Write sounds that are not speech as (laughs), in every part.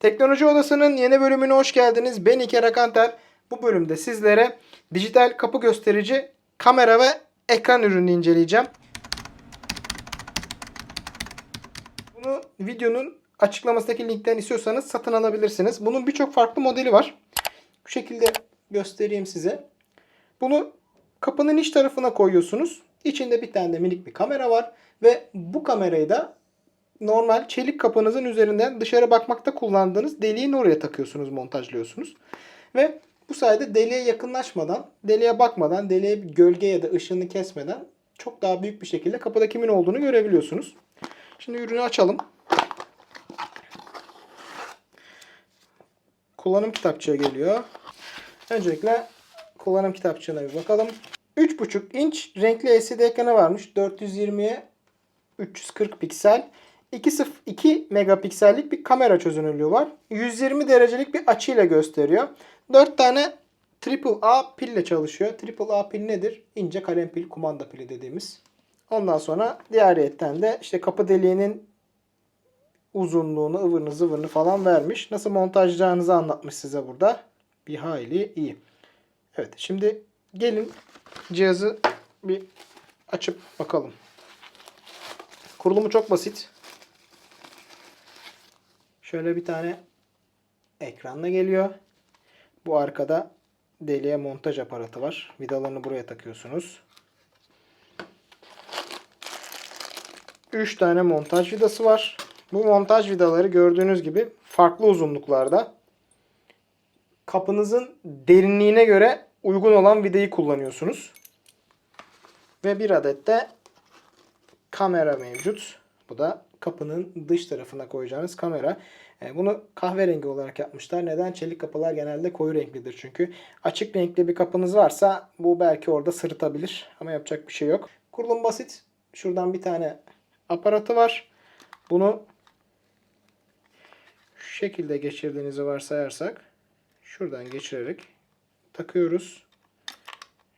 Teknoloji Odası'nın yeni bölümüne hoş geldiniz. Ben İker Akanter. Bu bölümde sizlere dijital kapı gösterici, kamera ve ekran ürünü inceleyeceğim. Bunu videonun açıklamasındaki linkten istiyorsanız satın alabilirsiniz. Bunun birçok farklı modeli var. Bu şekilde göstereyim size. Bunu kapının iç tarafına koyuyorsunuz. İçinde bir tane de minik bir kamera var. Ve bu kamerayı da normal çelik kapınızın üzerinden dışarı bakmakta kullandığınız deliğin oraya takıyorsunuz, montajlıyorsunuz. Ve bu sayede deliğe yakınlaşmadan, deliğe bakmadan, deliğe gölge ya da ışığını kesmeden çok daha büyük bir şekilde kapıda kimin olduğunu görebiliyorsunuz. Şimdi ürünü açalım. Kullanım kitapçığı geliyor. Öncelikle kullanım kitapçığına bir bakalım. 3.5 inç renkli LCD ekranı varmış. 420'ye 340 piksel. 2.2 megapiksellik bir kamera çözünürlüğü var. 120 derecelik bir açıyla gösteriyor. 4 tane AAA pille çalışıyor. AAA pil nedir? İnce kalem pil, kumanda pili dediğimiz. Ondan sonra diğeriyetten de işte kapı deliğinin uzunluğunu, ıvırını zıvırını falan vermiş. Nasıl montajlayacağınızı anlatmış size burada. Bir hayli iyi. Evet şimdi gelin cihazı bir açıp bakalım. Kurulumu çok basit. Şöyle bir tane ekranla geliyor. Bu arkada deliğe montaj aparatı var. Vidalarını buraya takıyorsunuz. 3 tane montaj vidası var. Bu montaj vidaları gördüğünüz gibi farklı uzunluklarda. Kapınızın derinliğine göre uygun olan vidayı kullanıyorsunuz. Ve bir adet de kamera mevcut. Bu da kapının dış tarafına koyacağınız kamera. E, Bunu kahverengi olarak yapmışlar. Neden? Çelik kapılar genelde koyu renklidir çünkü. Açık renkli bir kapınız varsa bu belki orada sırıtabilir. Ama yapacak bir şey yok. Kurulum basit. Şuradan bir tane aparatı var. Bunu şu şekilde geçirdiğinizi varsayarsak şuradan geçirerek takıyoruz.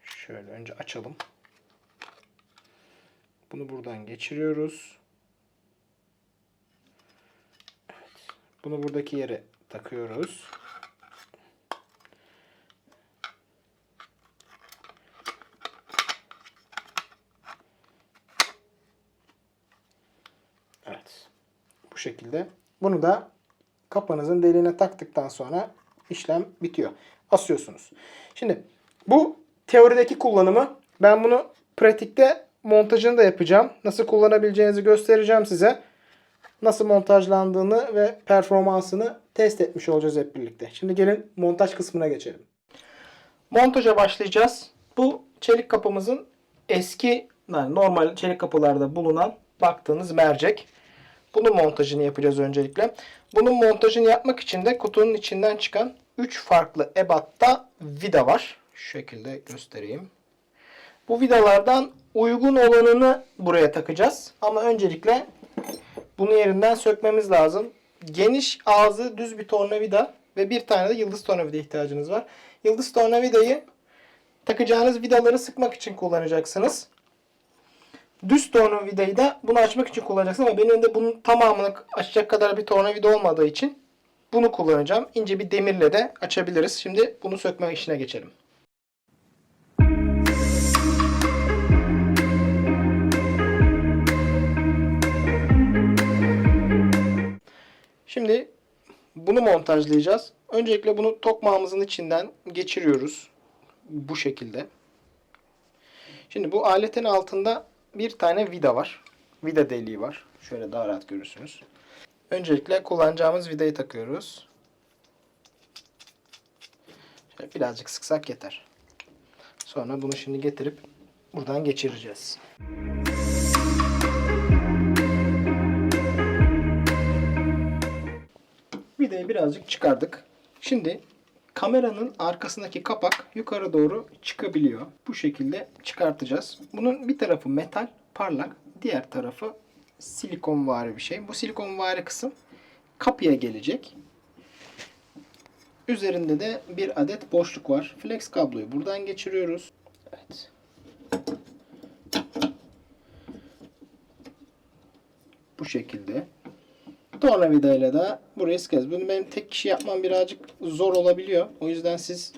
Şöyle önce açalım. Bunu buradan geçiriyoruz. Bunu buradaki yere takıyoruz. Evet. Bu şekilde. Bunu da kapanızın deliğine taktıktan sonra işlem bitiyor. Asıyorsunuz. Şimdi bu teorideki kullanımı. Ben bunu pratikte montajını da yapacağım. Nasıl kullanabileceğinizi göstereceğim size. Nasıl montajlandığını ve performansını test etmiş olacağız hep birlikte. Şimdi gelin montaj kısmına geçelim. Montaja başlayacağız. Bu çelik kapımızın eski yani normal çelik kapılarda bulunan baktığınız mercek. Bunun montajını yapacağız öncelikle. Bunun montajını yapmak için de kutunun içinden çıkan 3 farklı ebatta vida var. Şu şekilde göstereyim. Bu vidalardan uygun olanını buraya takacağız. Ama öncelikle bunu yerinden sökmemiz lazım. Geniş ağzı düz bir tornavida ve bir tane de yıldız tornavida ihtiyacınız var. Yıldız tornavidayı takacağınız vidaları sıkmak için kullanacaksınız. Düz tornavidayı da bunu açmak için kullanacaksınız ama benim önümde bunun tamamını açacak kadar bir tornavida olmadığı için bunu kullanacağım. İnce bir demirle de açabiliriz. Şimdi bunu sökme işine geçelim. Montajlayacağız. Öncelikle bunu tokmağımızın içinden geçiriyoruz. Bu şekilde. Şimdi bu aletin altında bir tane vida var. Vida deliği var. Şöyle daha rahat görürsünüz. Öncelikle kullanacağımız vidayı takıyoruz. Şöyle birazcık sıksak yeter. Sonra bunu şimdi getirip buradan geçireceğiz. Vidayı birazcık çıkardık. Şimdi kameranın arkasındaki kapak yukarı doğru çıkabiliyor. Bu şekilde çıkartacağız. Bunun bir tarafı metal, parlak. Diğer tarafı silikonvari bir şey. Bu silikonvari kısım kapıya gelecek. Üzerinde de bir adet boşluk var. Flex kabloyu buradan geçiriyoruz. Evet. Bu şekilde. Tornavidayla da burayı sıkarız. Bunu benim tek kişi yapmam birazcık zor olabiliyor. O yüzden siz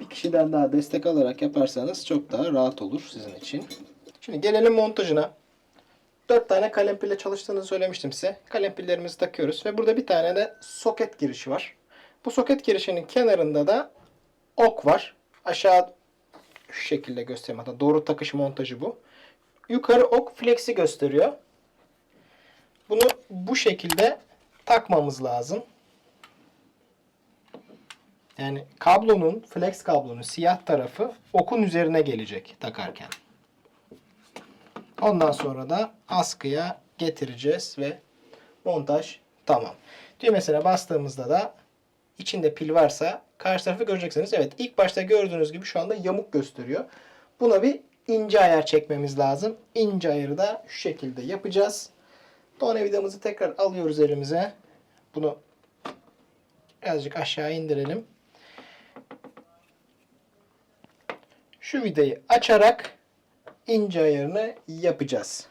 bir kişiden daha destek alarak yaparsanız çok daha rahat olur sizin için. Şimdi gelelim montajına. 4 tane kalem pille çalıştığını söylemiştim size. Kalem pillerimizi takıyoruz ve burada bir tane de soket girişi var. Bu soket girişinin kenarında da ok var. Aşağı şu şekilde göstereyim. Hatta doğru takış montajı bu. Yukarı ok flexi gösteriyor. Bu şekilde takmamız lazım. Yani kablonun, flex kablonun siyah tarafı okun üzerine gelecek takarken. Ondan sonra da askıya getireceğiz ve montaj tamam. Düğmesine bastığımızda da içinde pil varsa karşı tarafı göreceksiniz. Evet ilk başta gördüğünüz gibi şu anda yamuk gösteriyor. Buna bir ince ayar çekmemiz lazım. İnce ayarı da şu şekilde yapacağız. Tornavidamızı tekrar alıyoruz elimize. Bunu birazcık aşağı indirelim. Şu vidayı açarak ince ayarını yapacağız.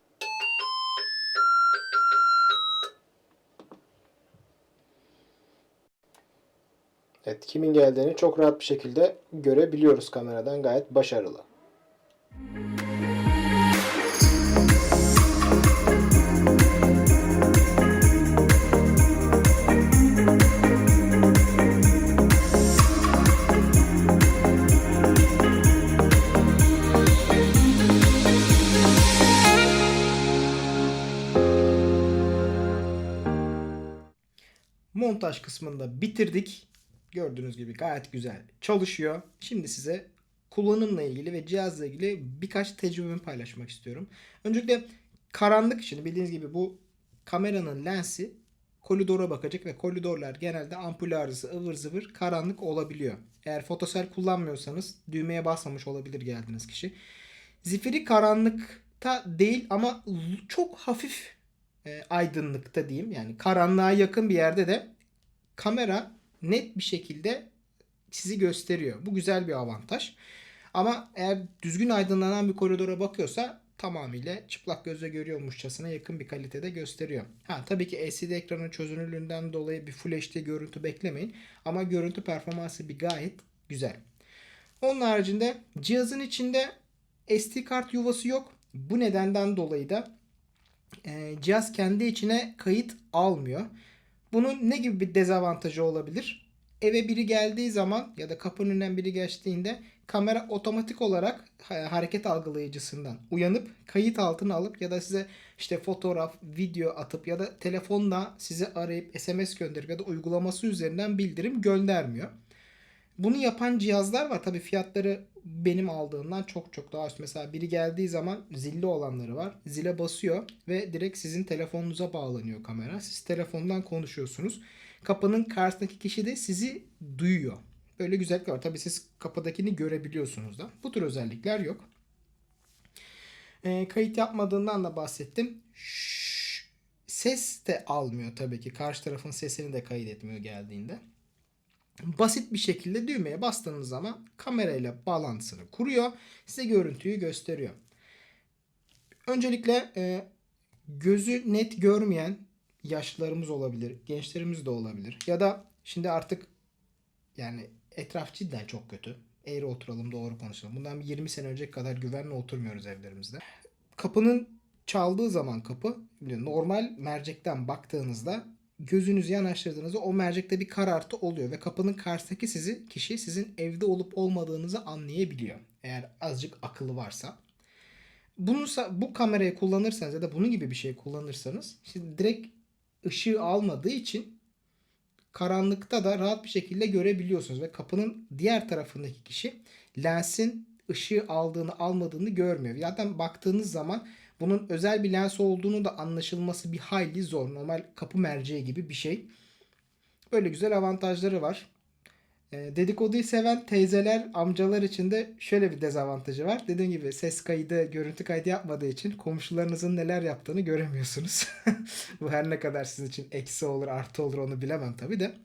Evet, kimin geldiğini çok rahat bir şekilde görebiliyoruz kameradan. Gayet başarılı. Montaj kısmında bitirdik. Gördüğünüz gibi gayet güzel çalışıyor. Şimdi size kullanımla ilgili ve cihazla ilgili birkaç tecrübemi paylaşmak istiyorum. Öncelikle karanlık için bildiğiniz gibi bu kameranın lensi koridora bakacak ve koridorlar genelde ampul arızı ıvır zıvır karanlık olabiliyor. Eğer fotosel kullanmıyorsanız düğmeye basmamış olabilir geldiğiniz kişi. Zifiri karanlıkta değil ama çok hafif e, aydınlıkta diyeyim. Yani karanlığa yakın bir yerde de kamera net bir şekilde sizi gösteriyor. Bu güzel bir avantaj. Ama eğer düzgün aydınlanan bir koridora bakıyorsa tamamıyla çıplak gözle görüyormuşçasına yakın bir kalitede gösteriyor. Ha tabii ki LCD ekranın çözünürlüğünden dolayı bir Full HD görüntü beklemeyin. Ama görüntü performansı bir gayet güzel. Onun haricinde cihazın içinde SD kart yuvası yok. Bu nedenden dolayı da e, cihaz kendi içine kayıt almıyor. Bunun ne gibi bir dezavantajı olabilir? Eve biri geldiği zaman ya da kapının önünden biri geçtiğinde kamera otomatik olarak ha- hareket algılayıcısından uyanıp kayıt altına alıp ya da size işte fotoğraf, video atıp ya da telefonla sizi arayıp SMS gönderip ya da uygulaması üzerinden bildirim göndermiyor. Bunu yapan cihazlar var. Tabii fiyatları benim aldığımdan çok çok daha üst. Mesela biri geldiği zaman zilli olanları var. Zile basıyor ve direkt sizin telefonunuza bağlanıyor kamera. Siz telefondan konuşuyorsunuz. Kapının karşısındaki kişi de sizi duyuyor. Böyle güzellikler var. Tabii siz kapıdakini görebiliyorsunuz da. Bu tür özellikler yok. Ee, kayıt yapmadığından da bahsettim. Şşş, ses de almıyor tabii ki. Karşı tarafın sesini de kaydetmiyor geldiğinde basit bir şekilde düğmeye bastığınız zaman kamerayla bağlantısını kuruyor. Size görüntüyü gösteriyor. Öncelikle e, gözü net görmeyen yaşlılarımız olabilir, gençlerimiz de olabilir. Ya da şimdi artık yani etraf cidden çok kötü. Eğri oturalım, doğru konuşalım. Bundan bir 20 sene önce kadar güvenle oturmuyoruz evlerimizde. Kapının çaldığı zaman kapı normal mercekten baktığınızda gözünüzü yanaştırdığınızda o mercekte bir karartı oluyor ve kapının karşısındaki sizi kişi sizin evde olup olmadığınızı anlayabiliyor. Eğer azıcık akıllı varsa. Bunu bu kamerayı kullanırsanız ya da bunun gibi bir şey kullanırsanız şimdi direkt ışığı almadığı için karanlıkta da rahat bir şekilde görebiliyorsunuz ve kapının diğer tarafındaki kişi lensin ışığı aldığını almadığını görmüyor. Zaten baktığınız zaman bunun özel bir lens olduğunu da anlaşılması bir hayli zor. Normal kapı merceği gibi bir şey. Böyle güzel avantajları var. E, dedikoduyu seven teyzeler, amcalar için de şöyle bir dezavantajı var. Dediğim gibi ses kaydı, görüntü kaydı yapmadığı için komşularınızın neler yaptığını göremiyorsunuz. (laughs) Bu her ne kadar sizin için eksi olur, artı olur onu bilemem tabii de.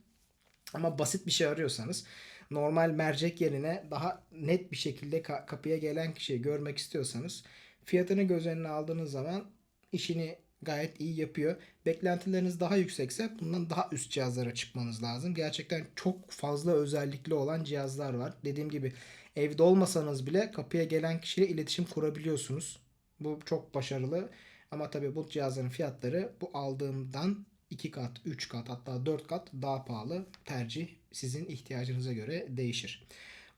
Ama basit bir şey arıyorsanız normal mercek yerine daha net bir şekilde kapıya gelen kişiyi görmek istiyorsanız fiyatını göz önüne aldığınız zaman işini gayet iyi yapıyor. Beklentileriniz daha yüksekse bundan daha üst cihazlara çıkmanız lazım. Gerçekten çok fazla özellikli olan cihazlar var. Dediğim gibi evde olmasanız bile kapıya gelen kişiyle iletişim kurabiliyorsunuz. Bu çok başarılı. Ama tabii bu cihazların fiyatları bu aldığımdan 2 kat, 3 kat hatta 4 kat daha pahalı. Tercih sizin ihtiyacınıza göre değişir.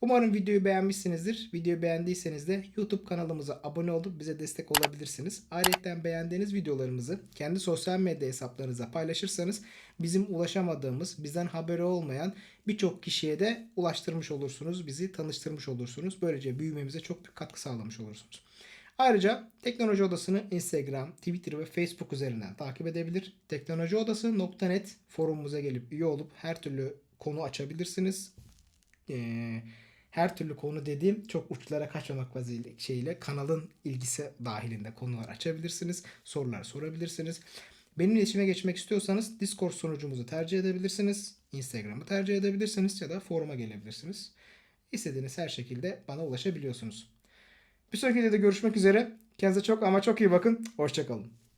Umarım videoyu beğenmişsinizdir. Videoyu beğendiyseniz de YouTube kanalımıza abone olup bize destek olabilirsiniz. Ayrıca beğendiğiniz videolarımızı kendi sosyal medya hesaplarınıza paylaşırsanız bizim ulaşamadığımız, bizden haberi olmayan birçok kişiye de ulaştırmış olursunuz. Bizi tanıştırmış olursunuz. Böylece büyümemize çok büyük katkı sağlamış olursunuz. Ayrıca Teknoloji Odası'nı Instagram, Twitter ve Facebook üzerinden takip edebilir. Teknolojiodası.net forumumuza gelip üye olup her türlü konu açabilirsiniz. Ee, her türlü konu dediğim çok uçlara kaçmamak şeyle kanalın ilgisi dahilinde konular açabilirsiniz. Sorular sorabilirsiniz. Benimle iletişime geçmek istiyorsanız Discord sunucumuzu tercih edebilirsiniz. Instagram'ı tercih edebilirsiniz ya da foruma gelebilirsiniz. İstediğiniz her şekilde bana ulaşabiliyorsunuz. Bir sonraki videoda görüşmek üzere. Kendinize çok ama çok iyi bakın. Hoşçakalın.